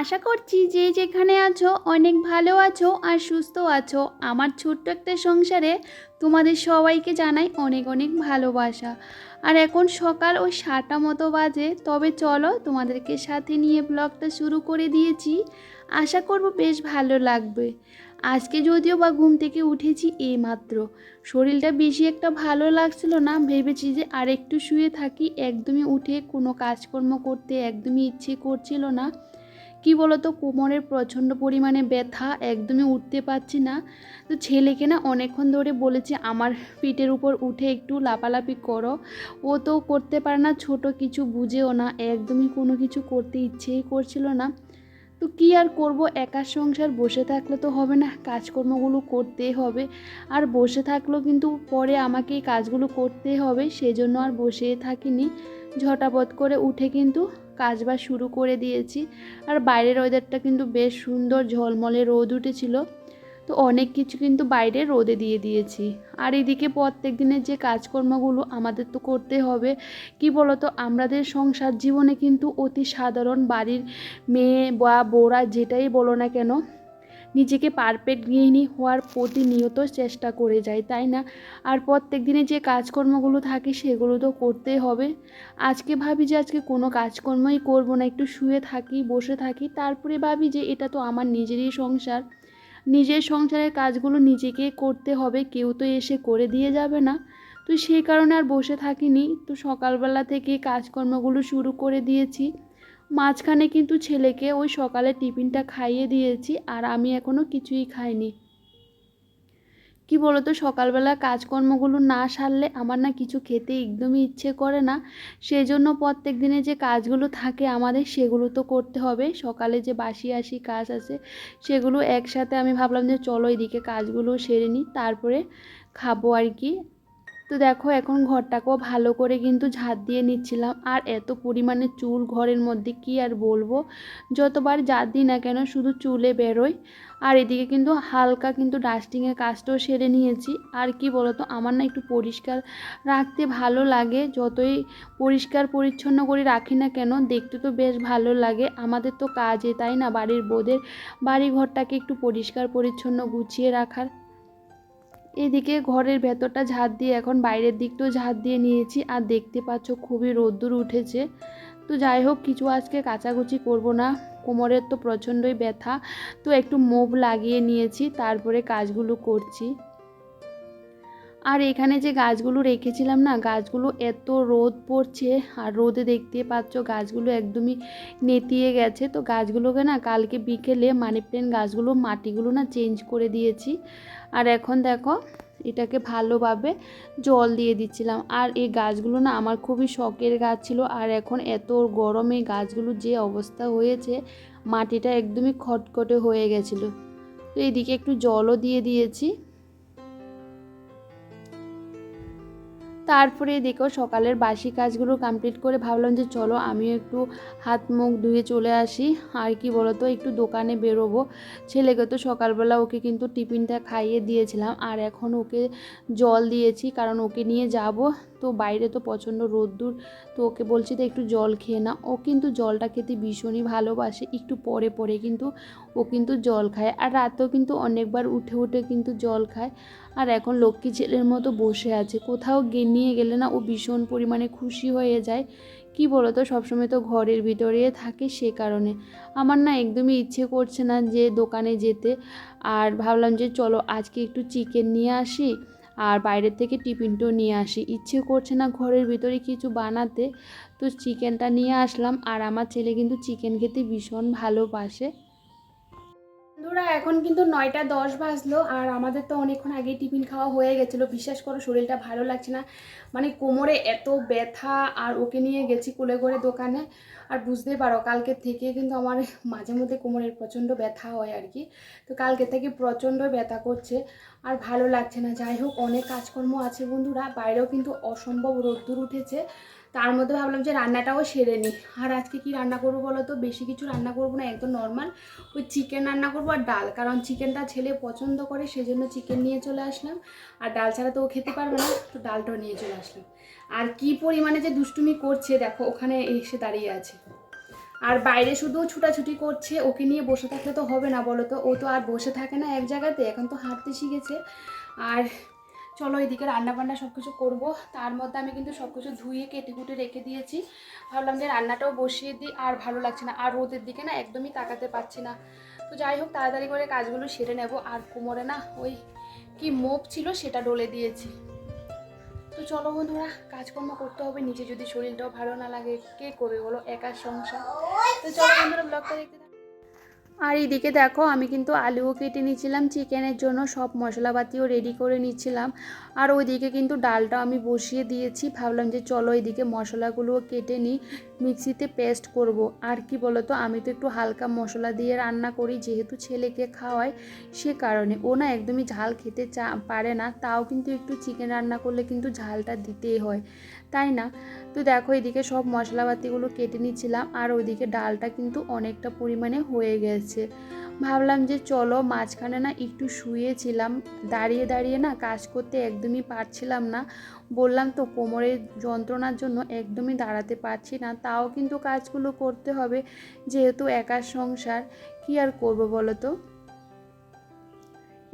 আশা করছি যে যেখানে আছো, অনেক ভালো আছো আর সুস্থ আছো। আমার ছোট্ট একটা সংসারে তোমাদের সবাইকে জানাই অনেক অনেক ভালোবাসা। আর এখন সকাল ওই সাতটা মতো বাজে, তবে চলো তোমাদেরকে সাথে নিয়ে ব্লগটা শুরু করে দিয়েছি। আশা করব বেশ ভালো লাগবে। আজকে যদিও বা ঘুম থেকে উঠেছি এই মাত্র শরীরটা বেশি একটা ভালো লাগছিল না, ভেবেছি যে আর একটু শুয়ে থাকি। একদমই উঠে কোনো কাজকর্ম করতে একদমই ইচ্ছে করছিল না। কি বলতো, কোমরের প্রচণ্ড পরিমাণে ব্যথা, একদমই উঠতে পারছি না। তো ছেলেকে না অনেকক্ষণ ধরে বলেছি, আমার পিঠের উপর উঠে একটু লাপালাপি করো। ও তো করতে পারে না, ছোট কিছু বুঝেও না, একদমই কোনো কিছু করতে ইচ্ছেই করছিল না। তো কী আর করব, একা সংসার, বসে থাকলে তো হবে না, কাজকর্মগুলো করতেই হবে। আর বসে থাকলেও কিন্তু পরে আমাকে এই কাজগুলো করতে হবে, সেজন্য আর বসে থাকিনি। ঝটাপট করে উঠে কিন্তু কাজ কাজবাজ শুরু করে দিয়েছি। আর বাইরের ওয়েদারটা কিন্তু বেশ সুন্দর, ঝলমলে রোদ উঠেছিল। তো অনেক কিছু কিন্তু বাইরে রোদে দিয়ে দিয়েছি। আর এদিকে প্রত্যেক দিনের যে কাজকর্মগুলো আমাদের তো করতে হবে, কি বলতো? আমাদের সংসার জীবনে কিন্তু অতি সাধারণ বাড়ির মেয়ে বা বউরা যেটাই বলো না কেন নিজেকে পারফেক্ট গৃহিণী হওয়ার প্রতিনিয়ত চেষ্টা করে যায়, তাই না? আর প্রত্যেক দিনে যে কাজকর্মগুলো থাকে সেগুলো তো করতেই হবে। আজকে ভাবি যে আজকে কোনো কাজকর্মই করব না, একটু শুয়ে থাকি, বসে থাকি। তারপরে ভাবি যে এটা তো আমার নিজেরই সংসার। নিজের সংসারের কাজগুলো নিজেকে করতে হবে, কেউ তো এসে করে দিয়ে যাবে না। তো সেই কারণে আর বসে থাকিনি। তো সকালবেলা থেকে কাজকর্মগুলো শুরু করে দিয়েছি। মাঝখানে কিন্তু ছেলেকে ওই সকালে টিফিনটা খাইয়ে দিয়েছি আর আমি এখনও কিছুই খাইনি। কি বলতো, সকালবেলা কাজকর্মগুলো না সারলে আমার না কিছু খেতে একদমই ইচ্ছে করে না। সেই জন্য প্রত্যেক দিনে যে কাজগুলো থাকে আমাদের সেগুলো তো করতে হবে। সকালে যে বাসি আসি কাজ আছে সেগুলো একসাথে আমি ভাবলাম যে চলো এদিকে কাজগুলো সেরে নিই, তারপরে খাব আর কি। তো দেখো, এখন ঘরটাকেও ভালো করে কিন্তু ঝাঁট দিয়ে নিচ্ছিলাম। আর এত পরিমাণে চুল ঘরের মধ্যে কি আর বলব? যতবার ঝাঁট দিই না কেন, শুধু চুলে বেরোয়। আর এদিকে কিন্তু হালকা কিন্তু ডাস্টিংয়ের কাজটাও সেরে নিয়েছি। আর কি বলতো, আমার না একটু পরিষ্কার রাখতে ভালো লাগে। যতই পরিষ্কার পরিচ্ছন্ন করে রাখি না কেন, দেখতে তো বেশ ভালো লাগে। আমাদের তো কাজে, তাই না? বাড়ির বোদের বাড়ি ঘরটাকে একটু পরিষ্কার পরিচ্ছন্ন গুছিয়ে রাখার। এদিকে ঘরের ভেতরটা ঝাঁত দিয়ে এখন বাইরের দিকটাও ঝাঁত দিয়ে নিয়েছি, আর দেখতে পাচ্ছ খুবই রোদ্দুর উঠেছে। তো যাই হোক, কিছু আজকে কাচাকুচি করব না, কোমরের তো প্রচণ্ডই ব্যথা, তো একটু মোভ লাগিয়ে নিয়েছি, তারপরে কাজগুলো করছি। আর এখানে যে গাছগুলো রেখেছিলাম না, গাছগুলো এত রোদ পড়ছে, আর রোদে দেখতে পাচ্ছ গাছগুলো একদমই নেতিয়ে গেছে। তো গাছগুলোকে না কালকে বিকেলে মানি প্ল্যান্ট গাছগুলো, মাটিগুলো না চেঞ্জ করে দিয়েছি। আর এখন দেখো, এটাকে ভালোভাবে জল দিয়ে দিচ্ছিলাম। আর এই গাছগুলো না আমার খুবই শখের গাছ ছিল। আর এখন এত গরমে গাছগুলো যে অবস্থা হয়েছে, মাটিটা একদমই খটখটে হয়ে গেছিল। তো এদিকে একটু জলও দিয়ে দিয়েছি। তারপরে দেখো সকালের বাসি কাজগুলো কমপ্লিট করে ভাবলাম যে চলো আমিও একটু হাত মুখ ধুয়ে চলে আসি। আর কি বলতো, একটু দোকানে বেরোবো। ছেলেকে তো সকালবেলা ওকে কিন্তু টিফিনটা খাইয়ে দিয়েছিলাম। আর এখন ওকে জল দিয়েছি, কারণ ওকে নিয়ে যাব। তো বাইরে তো প্রচণ্ড রোদ্দুর, তো ওকে বলছি তো একটু জল খেয়ে না ও কিন্তু জলটা খেতে ভীষণই ভালোবাসে, একটু পরে পরে কিন্তু ও কিন্তু জল খায়। আর রাতেও কিন্তু অনেকবার উঠে উঠে কিন্তু জল খায়। আর এখন লক্ষ্মী ছেলের মতো বসে আছে। কোথাও নিয়ে গেলে না ও ভীষণ পরিমাণে খুশি হয়ে যায়। কি বলতো, সবসময় তো ঘরের ভিতরে থাকে সে কারণে। আমার না একদমই ইচ্ছে করছে না যে দোকানে যেতে। আর ভাবলাম যে চলো আজকে একটু চিকেন নিয়ে আসি আর বাইরের থেকে টিফিনটাও নিয়ে আসি। ইচ্ছে করছে না ঘরের ভিতরে কিছু বানাতে। তো চিকেনটা নিয়ে আসলাম আর আমার ছেলে কিন্তু চিকেন খেতে ভীষণ ভালোবাসে। বন্ধুরা, এখন কিন্তু নয়টা দশ বাজলো আর আমাদের তো অনেকক্ষণ আগেই টিফিন খাওয়া হয়ে গেছিল। বিশ্বাস করো, শরীরটা ভালো লাগছে না। মানে কোমরে এত ব্যথা আর ওকে নিয়ে গেছি কোলে করে দোকানে। আর বুঝতে পারো, কালকে থেকে কিন্তু আমার মাঝে মধ্যে কোমরের প্রচণ্ড ব্যথা হয় আর কি। তো কালকে থেকে প্রচণ্ড ব্যথা করছে আর ভালো লাগছে না। যাই হোক, অনেক কাজকর্ম আছে বন্ধুরা। বাইরেও কিন্তু অসম্ভব রোদ্দুর উঠেছে। তার মধ্যে ভাবলাম যে রান্নাটাও সেরে নিই। আর আজকে কি রান্না করব বলো তো? বেশি কিছু রান্না করব না, একদম নর্মাল ওই চিকেন রান্না করব আর ডাল, কারণ চিকেনটা ছেলে পছন্দ করে, সেজন্য চিকেন নিয়ে চলে আসলাম। আর ডাল ছাড়া তো ও খেতে পারবে না, তো ডালটাও নিয়ে চলে আসলাম। আর কি পরিমাণে যে দুষ্টুমি করছে, দেখো, ওখানে এসে দাঁড়িয়ে আছে। আর বাইরে শুধু ছুটাছুটি করছে, ওকে নিয়ে বসে থাকলে তো হবে না বলো তো? ও তো আর বসে থাকে না এক জায়গাতে, এখন তো হাঁটতে শিখেছে। আর চলো এদিকে রান্না বান্না সব কিছু করব। তার মধ্যে আমি কিন্তু সব কিছু ধুয়ে কেটে কুটে রেখে দিয়েছি। ভাবলাম যে রান্নাটাও বসিয়ে দিই, আর ভালো লাগছে না। আর রোদের দিকে না একদমই তাকাতে পারছি না। তো যাই হোক, তাড়াতাড়ি করে কাজগুলো সেরে নেব। আর কোমরে না ওই কি মোপ ছিল সেটা ডলে দিয়েছি। তো চলো বন্ধুরা, কাজকর্ম করতে হবে। নিজে যদি শরীরটাও ভালো না লাগে, কে করবে বলো? একার সংসার। তো চলো বন্ধুরা, ব্লগটা দেখতে। আর এদিকে দেখো, আমি কিন্তু আলুও কেটে নিয়েছিলাম, চিকেনের জন্য সব মশলাপাতিও রেডি করে নিচ্ছিলাম। আর ওইদিকে কিন্তু ডালটা আমি বসিয়ে দিয়েছি, ভাবলাম যে চলো এদিকে মশলাগুলোও কেটে নিই। মিক্সিতে পেস্ট করব। আর কি বলো তো আমি তো একটু হালকা মশলা দিয়ে রান্না করি, যেহেতু ছেলেকে খাওয়াই সে কারণে। ও না একদমই ঝাল খেতে চা, পারে না, তাও কিন্তু একটু চিকেন রান্না করলে কিন্তু ঝালটা দিতেই হয়। তাই না? তো দেখো, এদিকে সব মশলাপাতিগুলো কেটে নিচ্ছিলাম, আর ওইদিকে ডালটা কিন্তু অনেকটা পরিমাণে হয়ে গেছে। ভাবলাম যে চলো, মাঝখানে না একটু শুয়েছিলাম। দাঁড়িয়ে দাঁড়িয়ে না কাজ করতে একদমই পারছিলাম না। বললাম তো, কোমরের যন্ত্রণার জন্য একদমই দাঁড়াতে পারছি না। তাও কিন্তু কাজগুলো করতে হবে, যেহেতু একার সংসার, কি আর করব বলো তো?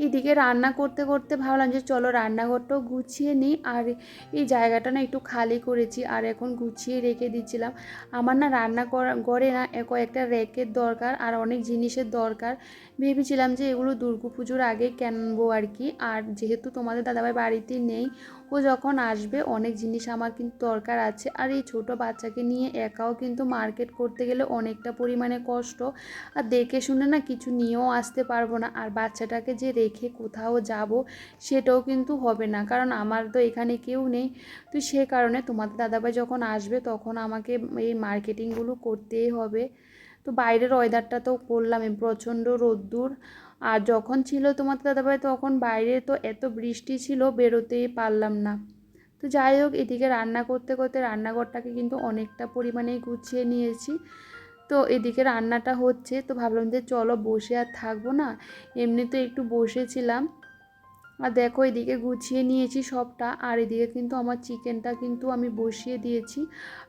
এদিকে রান্না করতে করতে ভাবলাম যে, চলো রান্নাঘরটাও গুছিয়ে নিই। আর এই জায়গাটা না একটু খালি করেছি, আর এখন গুছিয়ে রেখে দিচ্ছিলাম। আমার না রান্না করা ঘরে না কয়েকটা র্যাকের দরকার, আর অনেক জিনিসের দরকার। ভেবেছিলাম যে এগুলো দুর্গা পুজোর আগে কেনবো আর কি। আর যেহেতু তোমাদের দাদাভাই বাড়িতে নেই, ও যখন আসবে অনেক জিনিস আমার কিন্তু দরকার আছে। আর এই ছোট বাচ্চাকে নিয়ে একাও কিন্তু মার্কেট করতে গেলে অনেকটা পরিমাণে কষ্ট। আর দেখে শুনে না কিছু নিয়েও আসতে পারব না। আর বাচ্চাটাকে যে রেখে কোথাও যাব সেটাও কিন্তু হবে না। কারণ আমার তো এখানে কেউ নেই। তো সে কারণে তোমাদের দাদাভাই যখন আসবে তখন আমাকে এই মার্কেটিংগুলো করতেই হবে। তো বাইরের ওয়েদারটা তো করলামই, প্রচণ্ড রোদ্দুর। আর যখন ছিল তোমাদের দাদাভাই, তখন বাইরে তো এত বৃষ্টি ছিল, বেরোতেই পারলাম না। তো যাই হোক, এদিকে রান্না করতে করতে রান্নাঘরটাকে কিন্তু অনেকটা পরিমাণেই গুছিয়ে নিয়েছি। তো এদিকে রান্নাটা হচ্ছে, তো ভাবলাম যে চলো বসে আর থাকব না। এমনি তো একটু বসেছিলাম। আর দেখো এদিকে গুছিয়ে নিয়েছি সবটা, আর এদিকে কিন্তু আমার চিকেনটা কিন্তু আমি বসিয়ে দিয়েছি।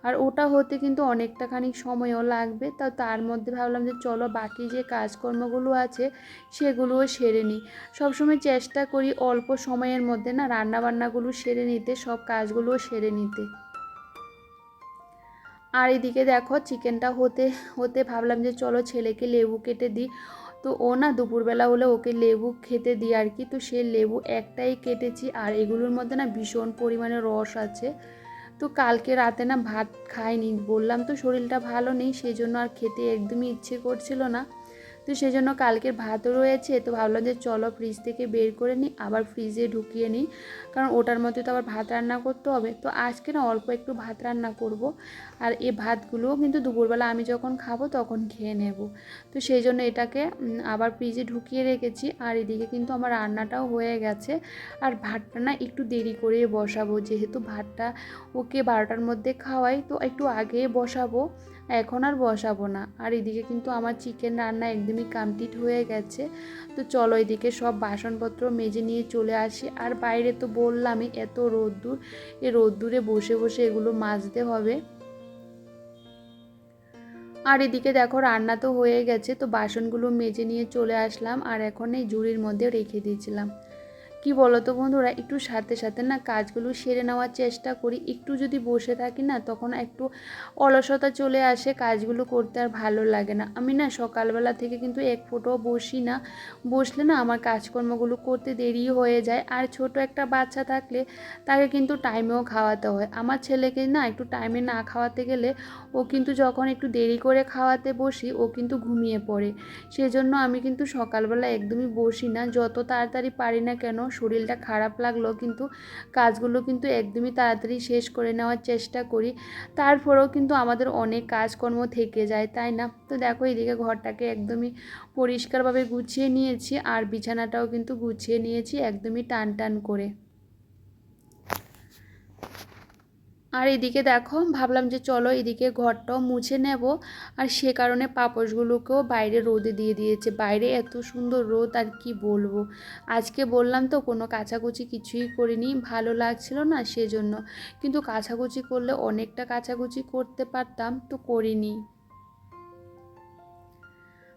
আর ওটা হতে কিন্তু অনেকটা খানিক সময়ও লাগবে, তা তার মধ্যে ভাবলাম যে চলো বাকি যে কাজকর্মগুলো আছে সেগুলোও সেরে নিই। সবসময় চেষ্টা করি অল্প সময়ের মধ্যে না রান্নাবান্নাগুলো সেরে নিতে, সব কাজগুলোও সেরে নিতে। আর এদিকে দেখো চিকেনটা হতে হতে ভাবলাম যে চলো ছেলেকে লেবু কেটে দিই। তো ও না দুপুরবেলা হলে ওকে লেবু খেতে দিই আর কি, তো সে লেবু একটাই কেটেছি আর এগুলোর মধ্যে না ভীষণ পরিমাণে রস আছে। তো কালকে রাতে না ভাত খাইনি, বললাম তো শরীরটা ভালো নেই সেই জন্য আর খেতে একদমই ইচ্ছে করছিল না। তো সেই জন্য কালকের ভাতও রয়েছে। তো ভাবলাম যে চলো ফ্রিজ থেকে বের করে নিই, আবার ফ্রিজে ঢুকিয়ে নিই। কারণ ওটার মধ্যে তো আবার ভাত রান্না করতে হবে। তো আজকে না অল্প একটু ভাত রান্না করব। আর এই ভাতগুলোও কিন্তু দুপুরবেলা আমি যখন খাব তখন খেয়ে নেব। তো সেই জন্য এটাকে আবার ফ্রিজে ঢুকিয়ে রেখেছি। আর এদিকে কিন্তু আমার রান্নাটাও হয়ে গেছে। আর ভাতটা না একটু দেরি করে বসাবো। যেহেতু ভাতটা ওকে বারোটার মধ্যে খাওয়াই, তো একটু আগে বসাবো। এখন আর বসাবো না। আর এদিকে কিন্তু আমার চিকেন রান্না একদমই কমপ্লিট হয়ে গেছে। তো চলো এদিকে সব বাসনপত্র মেজে নিয়ে চলে আসি। আর বাইরে তো বললামই এত রোদ্দুর এই রোদ্দুরে বসে বসে এগুলো মাজতে হবে। আর এদিকে দেখো রান্না তো হয়ে গেছে, তো বাসনগুলো মেজে নিয়ে চলে আসলাম। আর এখন এই ঝুড়ির মধ্যে রেখে দিয়েছিলাম। কি বলো তো বন্ধুরা, একটু সাথে সাথে না কাজগুলো সেরে নেওয়ার চেষ্টা করি। একটু যদি বসে থাকি না, তখন একটু অলসতা চলে আসে কাজগুলো করতে আর ভালো লাগে না। আমি না সকালবেলা থেকে কিন্তু এক ফোঁটাও বসি না। বসলে না আমার কাজকর্মগুলো করতে দেরি হয়ে যায়। আর ছোট একটা বাচ্চা থাকলে তাকে কিন্তু টাইমেও খাওয়াতে হয়। আমার ছেলেকে না একটু টাইমে না খাওয়াতে গেলে ও কিন্তু যখন একটু দেরি করে খাওয়াতে বসি, ও কিন্তু ঘুমিয়ে পড়ে। সেজন্য আমি কিন্তু সকালবেলা একদমই বসি না। যত তাড়াতাড়ি পারি না কেন শরীরটা খারাপ লাগল, কিন্তু কাজগুলো কিন্তু একদমই তাড়াতাড়ি শেষ করে নেওয়ার চেষ্টা করি। তারপরেও কিন্তু আমাদের অনেক কাজকর্ম থেকে যায়, তাই না? তো দেখো, এদিকে ঘরটাকে একদমই পরিষ্কারভাবে গুছিয়ে নিয়েছি, আর বিছানাটাও কিন্তু গুছিয়ে নিয়েছি একদমই টান টান করে। আর এদিকে দেখো, ভাবলাম যে চলো এদিকে ঘরটাও মুছে নেব। আর সে কারণে পাপসগুলোকেও বাইরে রোদে দিয়ে দিয়েছে। বাইরে এত সুন্দর রোদ, আর কি বলব? আজকে বললাম তো, কোনো কাচাকুচি কিছুই করিনি, ভালো লাগছিল না সেজন্য। কিন্তু কাছাকুচি করলে অনেকটা কাছাকুচি করতে পারতাম, তো করিনি।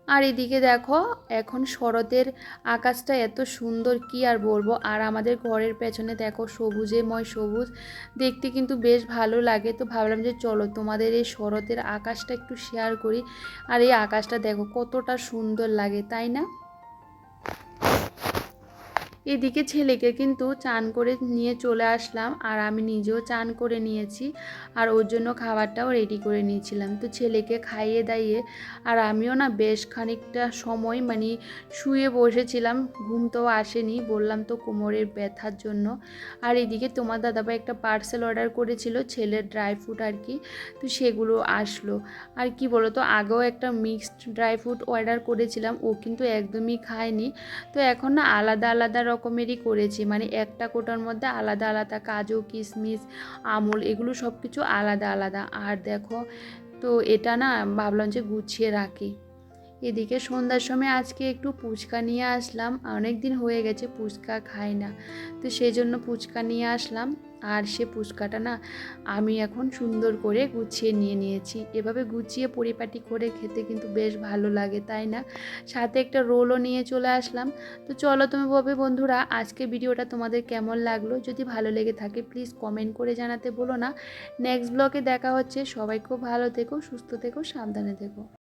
আর এদিকে দেখো, এখন শরতের আকাশটা এত সুন্দর, কি আর বলব? আর আমাদের ঘরের পেছনে দেখো সবুজেময় সবুজ। দেখতে কিন্তু বেশ ভালো লাগে। তো ভাবলাম যে চলো, তোমাদের এই শরতের আকাশটা একটু শেয়ার করি। আর এই আকাশটা দেখো, কতটা সুন্দর লাগে, তাই না? এদিকে ছেলেকে কিন্তু চান করে নিয়ে চলে আসলাম আর আমি নিজেও চান করে নিয়েছি আর ওর জন্য খাবারটাও রেডি করে নিয়েছিলাম। তো ছেলেকে খাইয়ে দাইয়ে আর আমিও না বেশ খানিকটা সময় মানে শুয়ে বসেছিলাম, ঘুম তো আসেনি, বললাম তো কোমরের ব্যথার জন্য। আর এদিকে তোমার দাদাভাই একটা পার্সেল অর্ডার করেছিল ছেলের ড্রাই ফ্রুট আর কি, তো সেগুলো আসলো। আর কি বলো তো আগেও একটা মিক্সড ড্রাই ফ্রুট অর্ডার করেছিলাম, ও কিন্তু একদমই খায়নি। তো এখন না আলাদা আলাদা রকমেরই করেছি। মানে একটা কোটার মধ্যে আলাদা আলাদা কাজু কিশমিশ আমুল এগুলো সব কিছু আলাদা আলাদা। আর দেখো, তো এটা না ভাবলাম যে গুছিয়ে রাখি। এদিকে সন্ধ্যার সময় আজকে একটু ফুচকা নিয়ে আসলাম। অনেক দিন হয়ে গেছে ফুচকা খাই না। তো সেই জন্য ফুচকা নিয়ে আসলাম। আর সে ফুচকাটা না আমি এখন সুন্দর করে গুছিয়ে নিয়ে নিয়েছি। এভাবে গুছিয়ে পরিপাটি করে খেতে কিন্তু বেশ ভালো লাগে, তাই না? সাথে একটা রোলও নিয়ে চলে আসলাম। তো চলো তুমি ভাবে বন্ধুরা, আজকে ভিডিওটা তোমাদের কেমন লাগল? যদি ভালো লেগে থাকে প্লিজ কমেন্ট করে জানাতে বলো না। নেক্সট ব্লগে দেখা হচ্ছে। সবাই খুব ভালো থেকো, সুস্থ থেকো, সাবধানে থেকো।